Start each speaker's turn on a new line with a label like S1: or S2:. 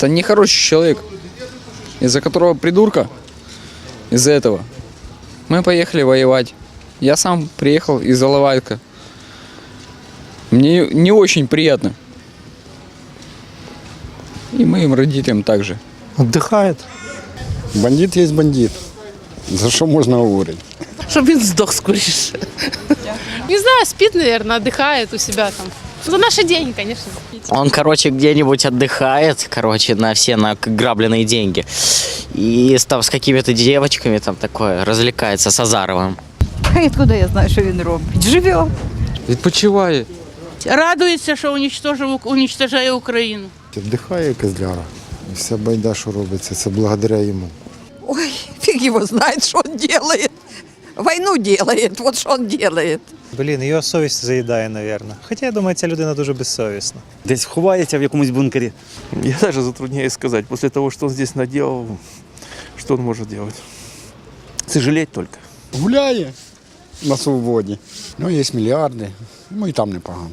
S1: Это нехороший человек, из-за которого придурка, из-за этого. Мы поехали воевать. Я сам приехал из Алавайка. Мне не очень приятно. И моим родителям также.
S2: Отдыхает.
S3: Бандит є бандит. За що можна говорити?
S4: Щоб він здох скоріше. Не знаю, спит, наверное, отдыхает у себя там. За наши деньги, конечно.
S5: Он, короче, где-нибудь отдыхает, короче, на все награбленные деньги. И с, там, с какими-то девочками там такое развлекается с Азаровым.
S6: А откуда я знаю, що він робить? Живе.
S1: Відпочиває.
S4: Радується, що уничтожив, уничтожає Україну.
S3: Вдихає козляра. І вся байда, що робиться, це благодаря йому.
S6: Ой, фиг его знает, что он делает. Войну делает, вот что он делает.
S2: Блін, його совість заїдає, напевно. Хоча я думаю, ця людина дуже безсовісна.
S7: Десь ховається в якомусь бункері. Я даже затрудняюсь сказать, после того, что он здесь наделал, что он может делать. Сожалеть только.
S3: Гуляє на свободі. Ну, є мільярди. Ну і там непогано.